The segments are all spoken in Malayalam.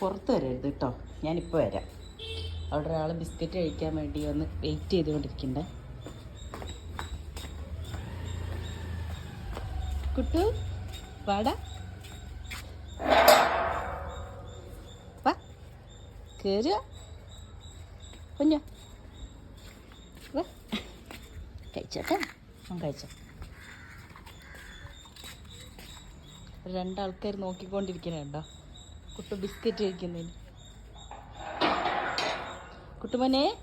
പുറത്ത് വരരുത് കേട്ടോ. ഞാനിപ്പോൾ വരാം. അവിടെ ഒരാൾ ബിസ്ക്കറ്റ് കഴിക്കാൻ വേണ്ടി വന്ന് വെയിറ്റ് ചെയ്തുകൊണ്ടിരിക്കണ്ടേ. കുട്ടു വാടാ. വാ. കയറുക കുഞ്ഞോ വാ. ആ കഴിച്ചോ. രണ്ടാൾക്കാർ നോക്കിക്കൊണ്ടിരിക്കണുണ്ടോ കുട്ടു ബിസ്ക്കറ്റ് കഴിക്കുന്നതിന്. കുട്ടുമോനെ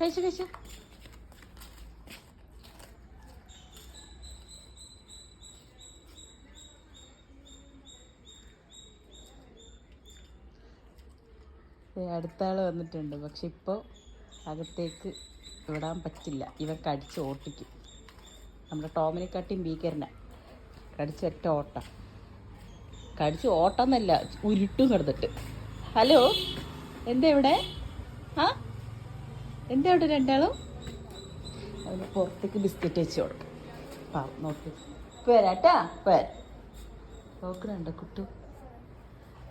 കഴിച്ചു കഴിച്ചു. അടുത്ത വന്നിട്ടുണ്ട്. പക്ഷെ ഇപ്പോൾ അകത്തേക്ക് വിടാൻ പറ്റില്ല. ഇവൻ കടിച്ച് ഓട്ടിക്കും. നമ്മുടെ ടോമിനെക്കാട്ടിയും ഭീകരന. കടിച്ച് ഓട്ടം ഓട്ട. കടിച്ച് ഓട്ടമെന്നല്ല ഉരുട്ടും കിടന്നിട്ട്. ഹലോ എന്താ ഇവിടെ? ആ? എന്താ ഇവിടെ രണ്ടാളും? അവന് പുറത്തേക്ക് ബിസ്ക്കറ്റ് വെച്ച് കൊടുക്കും. പാ നോക്ക്. പേരാട്ടാ പേര നോക്കണുണ്ടോ കുട്ടു?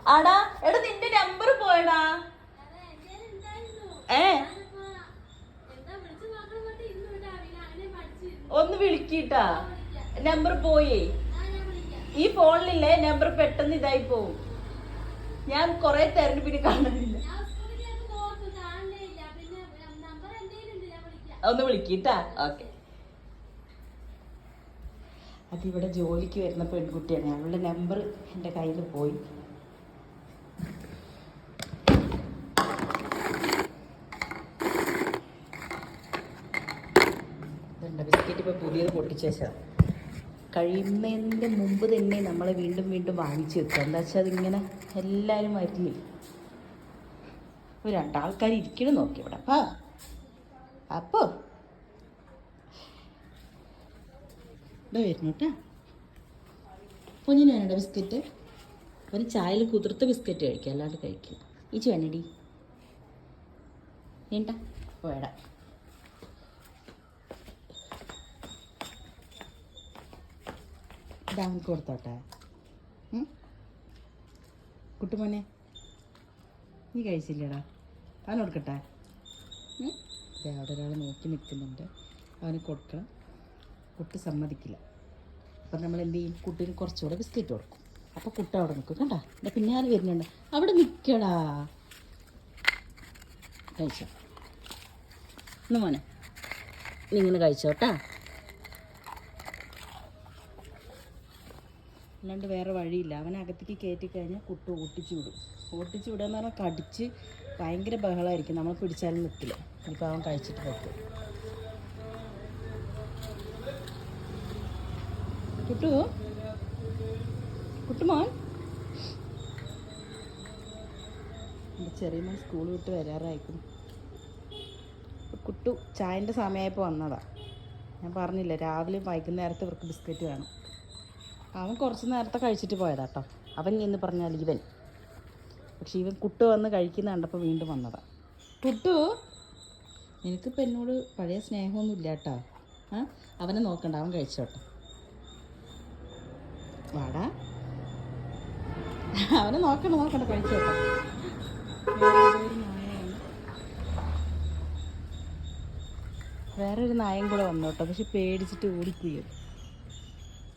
ആടാ എടാ നിന്റെ നമ്പർ പോയടാ. ഏ? ഒന്ന് വിളിക്കിട്ടാ നമ്പർ പോയേ. ഈ ഫോണിലില്ലേ നമ്പർ പെട്ടെന്ന് ഇതായി പോവും. ഞാൻ കൊറേ തെരഞ്ഞു പിന്നെ കാണാനില്ല ഒന്ന് വിളിക്കിട്ടാ. ഓക്കെ അതിവിടെ ജോലിക്ക് വരുന്ന പെൺകുട്ടിയാണ്. അവളുടെ നമ്പർ എന്റെ കയ്യിൽ പോയി. ബിസ്ക്കറ്റ് ഇപ്പോൾ പുതിയത് പൊട്ടിച്ച് വെച്ചതാണ് കഴിയുന്നതിന്റെ മുമ്പ് തന്നെ നമ്മൾ വീണ്ടും വീണ്ടും വാങ്ങിച്ചു വെക്കുക. എന്താ വെച്ചാൽ അതിങ്ങനെ എല്ലാവരും വരില്ലേ? ഒരു രണ്ടാൾക്കാർ ഇരിക്കണം നോക്കി ഇവിടെ. അപ്പാ. അപ്പോ. ഇവിടെ വരുന്നു കേട്ടാ പൊന്നിന് വേണ്ട ബിസ്ക്കറ്റ്. ഒരു ചായയിൽ കുതിർത്ത ബിസ്ക്കറ്റ് കഴിക്കുക അല്ലാണ്ട് കഴിക്കുക ഈ വേണടി. വേണ്ട വേട ഇതവനക്ക് കൊടുത്തോട്ടെ? കുട്ടുമോനെ നീ കഴിച്ചില്ലടാ? അവന് കൊടുക്കട്ടെ. അവിടെ ഒരാൾ നോക്കി നിൽക്കുന്നുണ്ട്. അവന് കൊടുക്കണം. കുട്ടി സമ്മതിക്കില്ല. അപ്പം നമ്മൾ എന്ത് ചെയ്യും? കുട്ടീന് കുറച്ചുകൂടെ ബിസ്ക്കറ്റ് കൊടുക്കും. അപ്പോൾ കുട്ട അവിടെ നിൽക്കും. കണ്ട? എന്റെ പിന്നാലെ വരുന്നുണ്ട്. അവിടെ നിൽക്കടാ. കഴിച്ചോ. ഒന്ന് മോനെ നിങ്ങൾ കഴിച്ചോട്ടാ അല്ലാണ്ട് വേറെ വഴിയില്ല. അവൻ അകത്തേക്ക് കയറ്റി കഴിഞ്ഞാൽ കുട്ട ഓട്ടിച്ചു വിടും. ഓട്ടിച്ചു വിടുക എന്ന് പറഞ്ഞാൽ കടിച്ച് ഭയങ്കര ബഹളമായിരിക്കും നമ്മൾ പിടിച്ചാലും നിൽക്കില്ല. ഇനിയിപ്പോൾ അവൻ കഴിച്ചിട്ട് പറ്റും കുട്ടു? കുട്ടുമോൻ എന്റെ ചെറിയ മോൻ സ്കൂൾ വിട്ട് വരാറായിരിക്കും കുട്ടു ചായന്റെ സമയമായപ്പോൾ വന്നതാ. ഞാൻ പറഞ്ഞില്ല രാവിലെ വൈകുന്നേരത്ത് ഇവർക്ക് ബിസ്ക്കറ്റ് വേണം. അവൻ കുറച്ച് നേരത്തെ കഴിച്ചിട്ട് പോയതാ കേട്ടോ അവൻ എന്ന് പറഞ്ഞാൽ ഇവൻ. പക്ഷെ ഇവൻ കുട്ടു വന്ന് കഴിക്കുന്ന കണ്ടപ്പോൾ വീണ്ടും വന്നതാ. കുട്ടു നിനക്കിപ്പോൾ എന്നോട് പഴയ സ്നേഹമൊന്നും ഇല്ല കേട്ടോ ആ അവനെ നോക്കണ്ട അവൻ കഴിച്ചോട്ടെ. വാടാ. അവനെ നോക്കണ്ട നോക്കണ്ട കഴിച്ചോട്ടെ. വേറൊരു നായം കൂടെ വന്നു കേട്ടോ പക്ഷെ പേടിച്ചിട്ട് ഓടിക്കുകയോ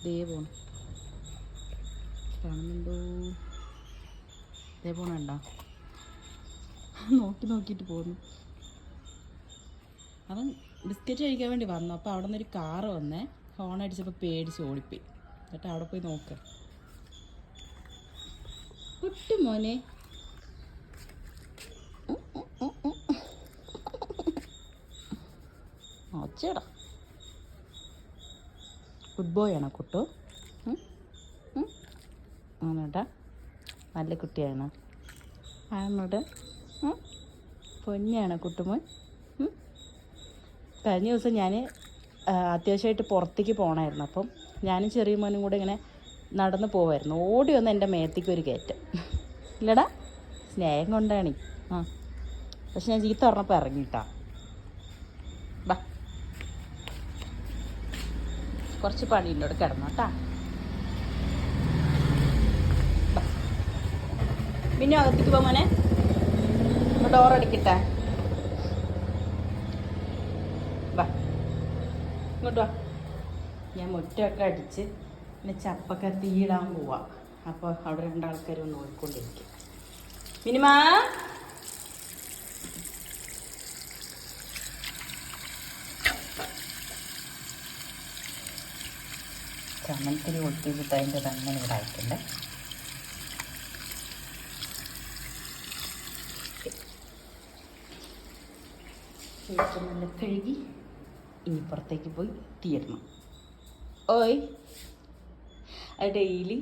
ദേ കാണുന്നുണ്ടോ? ദേ പോണണ്ട നോക്കി നോക്കിയിട്ട് പോന്നു. അവൻ ബിസ്ക്കറ്റ് കഴിക്കാൻ വേണ്ടി വന്നു. അപ്പോൾ അവിടെ നിന്നൊരു കാറ് വന്നേ. ഹോൺ അടിച്ചപ്പോൾ പേടിച്ച് ഓടിപ്പോയി. എന്നിട്ട് അവിടെ പോയി നോക്ക്. കുട്ടി മോനെ. ഒച്ചയടാ ഗുഡ് ബോയ് ആണോ? ആണോട്ടാ നല്ല കുട്ടിയാണ്. ആണോട് പൊന്നെയാണ് കുട്ടുമോൻ. കഴിഞ്ഞ ദിവസം ഞാൻ അത്യാവശ്യമായിട്ട് പുറത്തേക്ക് പോകണമായിരുന്നു അപ്പം ഞാനും ചെറിയ മോനും കൂടെ ഇങ്ങനെ നടന്നു പോവായിരുന്നു. ഓടി വന്ന് എന്റെ മേത്തേക്ക് ഒരു കയറ്റം. ഇല്ലടാ സ്നേഹം കൊണ്ടാണ്. ആ. പക്ഷെ ഞാൻ ചീത്ത പറഞ്ഞപ്പോൾ ഇറങ്ങിട്ടാ ബാ. കുറച്ച് പണിയുണ്ടോട് കിടന്നോട്ടാ പിന്നെ അകത്തേക്ക് പോ മോനെ. ഡോർ അടിക്കട്ടെ. വാ. ഇങ്ങോട്ട് വാ. ഞാൻ മുറ്റമൊക്കെ അടിച്ച് പിന്നെ ചപ്പൊക്കെ തീയിടാൻ പോവാ. അപ്പോൾ അവിടെ രണ്ടാൾക്കാർ ഒന്ന് നോക്കിക്കൊണ്ടിരിക്കും മിനിമാ ചമ്മന്തിരി ഒട്ടിച്ചിട്ട് അതിന്റെ തന്നെ ഇവിടെ ആയിട്ടുണ്ട്. ശേഷം നല്ല കഴുകി ഇനി പുറത്തേക്ക് പോയി തീരണം. ഓയ്. അത് ഡെയിലി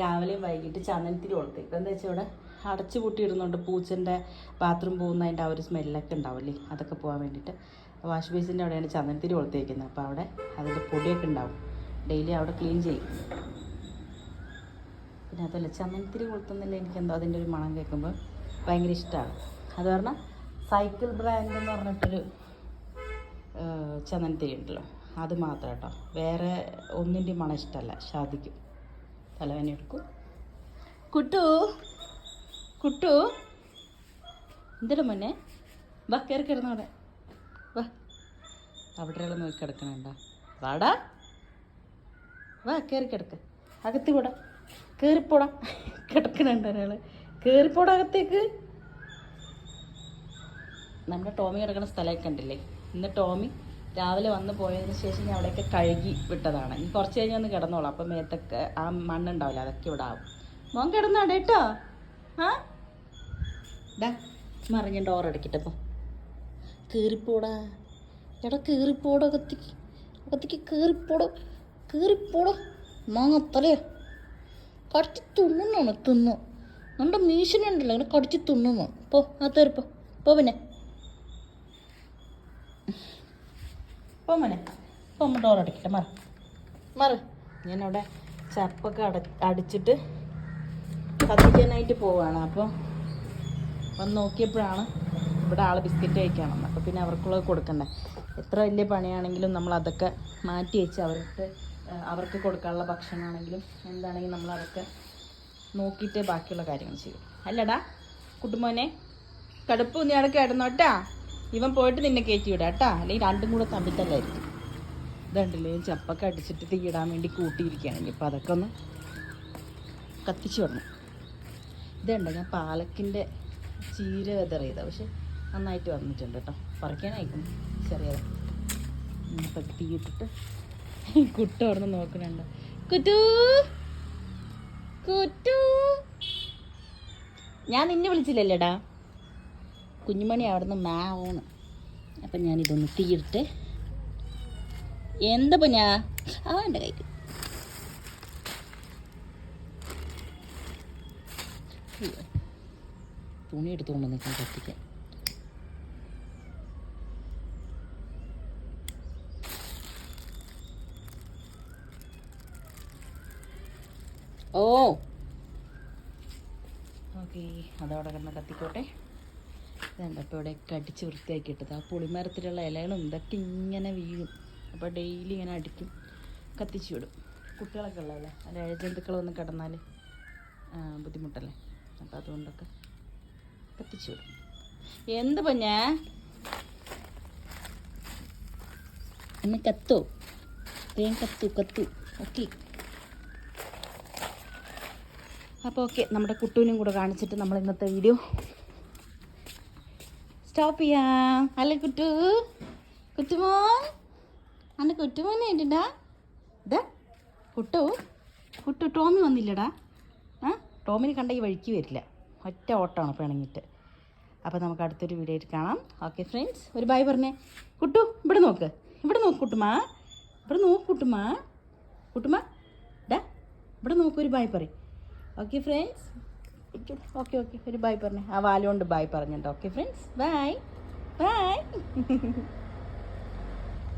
രാവിലെയും വൈകിട്ട് ചന്ദനത്തിരി കൊടുത്ത്. ഇപ്പം എന്താ വെച്ചാൽ ഇവിടെ അടച്ചു പൂട്ടിയിടുന്നുണ്ട് പൂച്ചന്റെ ബാത്റൂം പോകുന്നതിന്റെ ആ ഒരു സ്മെല്ലൊക്കെ ഉണ്ടാവില്ലേ? അതൊക്കെ പോകാൻ വേണ്ടിയിട്ട്. വാഷ് ബേസിന്റെ അവിടെയാണ് ചന്ദനത്തിരി കൊടുത്തേക്കുന്നത്. അപ്പോൾ അവിടെ അതിന്റെ പൊടിയൊക്കെ ഉണ്ടാവും. ഡെയിലി അവിടെ ക്ലീൻ ചെയ്യും. പിന്നെ അതല്ല ചന്ദനത്തിരി കൊളുത്തുന്നില്ല എനിക്കെന്തോ അതിന്റെ ഒരു മണം കേൾക്കുമ്പോൾ ഭയങ്കര ഇഷ്ടമാണ് അത് പറഞ്ഞാൽ സൈക്കിൾ ബ്രാൻഡ് എന്ന് പറഞ്ഞിട്ടൊരു ഏഹ്, ചന്ദനത്തിരി ഉണ്ടല്ലോ. അത് മാത്രം കേട്ടോ. വേറെ ഒന്നിന്റെ മണം ഇഷ്ടമല്ല ഷാദിക്കും. തലവേന എടുക്കും. കുട്ടു. കുട്ടു. എന്തിനു മുന്നേ വാ കയറി കിടന്നു അവിടെ. വാ. അവിടെ ഉള്ള നോക്കി കിടക്കണണ്ട വാടാ. വാ കയറി കിടക്ക. അകത്ത് കൂടാ. കയറിപ്പോടാ കിടക്കണുണ്ട് ഒരാൾ കയറിപ്പോടാ അകത്തേക്ക്. നമ്മുടെ ടോമി കിടക്കുന്ന സ്ഥലമൊക്കെ കണ്ടില്ലേ? ഇന്ന് ടോമി രാവിലെ വന്ന് പോയതിന് ശേഷം ഞാൻ അവിടെയൊക്കെ കഴുകി വിട്ടതാണ്. ഇനി കുറച്ച് കഴിഞ്ഞ് ഒന്ന് കിടന്നോളാം. അപ്പം മേത്തൊക്കെ ആ മണ്ണുണ്ടാവില്ല അതൊക്കെ ഇവിടെ ആവും. മോൻ കിടന്നാണ് കേട്ടോ ആ? ഡാ മറിഞ്ഞ ഡോർ അടക്കിട്ടെ അപ്പം കീറിപ്പോടാ. എടാ കീറിപ്പോടോ അകത്തേക്ക്. അകത്തേക്ക് കീറിപ്പോടോ. കീറിപ്പോടോ. മാങ്ങത്തലേ കടിച്ച് തിന്നുന്നാണ് തിന്നു. നമ്മുടെ മീശനുണ്ടല്ലോ അങ്ങനെ കടിച്ച് തിന്നുന്നു. പോ ആ തേറിപ്പോ പോ പിന്നെ. പോ പോമ ഡോർ അടയ്ക്കട്ടെ മറ. മറ. ഞാനവിടെ ചപ്പൊക്കെ അട അടിച്ചിട്ട് കത്തിക്കാനായിട്ട് പോവാണ്. അപ്പോൾ വന്ന് നോക്കിയപ്പോഴാണ് ഇവിടെ ആൾ ബിസ്ക്കറ്റ് കഴിക്കണം അപ്പോൾ പിന്നെ അവർക്കുള്ളത് കൊടുക്കണ്ടേ. എത്ര വലിയ പണിയാണെങ്കിലും നമ്മൾ അതൊക്കെ മാറ്റി വെച്ച് അവർക്ക് അവർക്ക് കൊടുക്കാനുള്ള ഭക്ഷണമാണെങ്കിലും എന്താണെങ്കിലും നമ്മൾ അതൊക്കെ നോക്കിയിട്ട് ബാക്കിയുള്ള കാര്യങ്ങൾ ചെയ്യും. അല്ലടാ കുട്ടുമോനെ കടുപ്പ് നീ അവിടെ ഇവൻ പോയിട്ട് നിന്നെ കയറ്റി വിടാം കേട്ടാ. അല്ലെങ്കിൽ രണ്ടും കൂടെ തമ്മിത്തല്ലായിരിക്കും ഇതുണ്ടല്ലേ ചപ്പൊക്കെ അടിച്ചിട്ട് തീയിടാൻ വേണ്ടി കൂട്ടിയിരിക്കുകയാണെങ്കിൽ അപ്പോൾ അതൊക്കെ ഒന്ന് കത്തിച്ച് വിടണം ഇതുണ്ട് ഞാൻ പാലക്കിന്റെ ചീര വെതറിയതാണ് പക്ഷെ നന്നായിട്ട് വന്നിട്ടുണ്ട് കേട്ടോ. പറിക്കാനായിരിക്കും ചെറിയത് ഇപ്പം തീയിട്ടിട്ട് കുട്ട അവിടെ നിന്ന് നോക്കണുണ്ട് കുറ്റു കുറ്റു ഞാൻ നിന്നെ വിളിച്ചില്ലല്ലേടാ? കുഞ്ഞുമണി അവിടുന്ന് മാവാണ്. അപ്പം ഞാനിതൊന്ന് തീർട്ട് എന്താ ഞാ ആ എന്റെ കയ്യിൽ തുണി എടുത്തുകൊണ്ട് നിൽക്കാൻ കത്തിക്കാൻ ഓ. ഓക്കെ അതോടെ കിടന്ന് കത്തിക്കോട്ടെ. ഇതുണ്ട് അപ്പോൾ ഇവിടെയൊക്കെ അടിച്ച് വൃത്തിയാക്കി ഇട്ടത്. ആ പുളിമരത്തിലുള്ള ഇലകളും ഇതൊക്കെ ഇങ്ങനെ വീഴും. അപ്പോൾ ഡെയിലി ഇങ്ങനെ അടിക്കും. കത്തിച്ചു വിടും. കുട്ടികളൊക്കെ ഉള്ളതല്ലേ? അല്ല? ഇഴജന്തുക്കൾ വന്ന് കിടന്നാൽ ബുദ്ധിമുട്ടല്ലേ? അപ്പോൾ അതുകൊണ്ടൊക്കെ കത്തിച്ചു വിടും. എന്ത് പഞ്ഞേ എന്നെ കത്തോ? വേഗം കത്തു കത്തു. ഓക്കെ. അപ്പോൾ ഓക്കെ നമ്മുടെ കുട്ടൂനും കൂടെ കാണിച്ചിട്ട് നമ്മൾ ഇന്നത്തെ വീഡിയോ സ്റ്റോപ്പ് ചെയ്യാം അല്ല കുട്ടു? കുറ്റുമോൻ അന്റെ കുറ്റുമോനെ ഏറ്റിട്ടാ ഇതാ കുട്ടു. കുട്ടു ടോമി വന്നില്ലടാ. ആ ടോമിനെ കണ്ട ഈ വഴിക്ക് വരില്ല. ഒറ്റ ഓട്ടമാണ് പിണങ്ങിയിട്ട് അപ്പോൾ നമുക്ക് അടുത്തൊരു വീഡിയോ ആയിട്ട് കാണാം. ഓക്കെ ഫ്രണ്ട്സ് ഒരു ബൈ പറഞ്ഞേ. കുട്ടു ഇവിടെ നോക്ക്. ഇവിടെ നോക്ക് കുട്ടുമാ. ഇവിടെ നോക്ക് കുട്ടുമാ. കുട്ടുമാ ഡാ ഇവിടെ നോക്ക് ഒരു ബൈ പറയും. Okay friends okay okay. ഒരു ബൈ പറഞ്ഞേ. ആ വാലുകൊണ്ട് ബൈ പറഞ്ഞിട്ടോ ഓക്കെ ഫ്രണ്ട്സ്. ബൈ. ബൈ.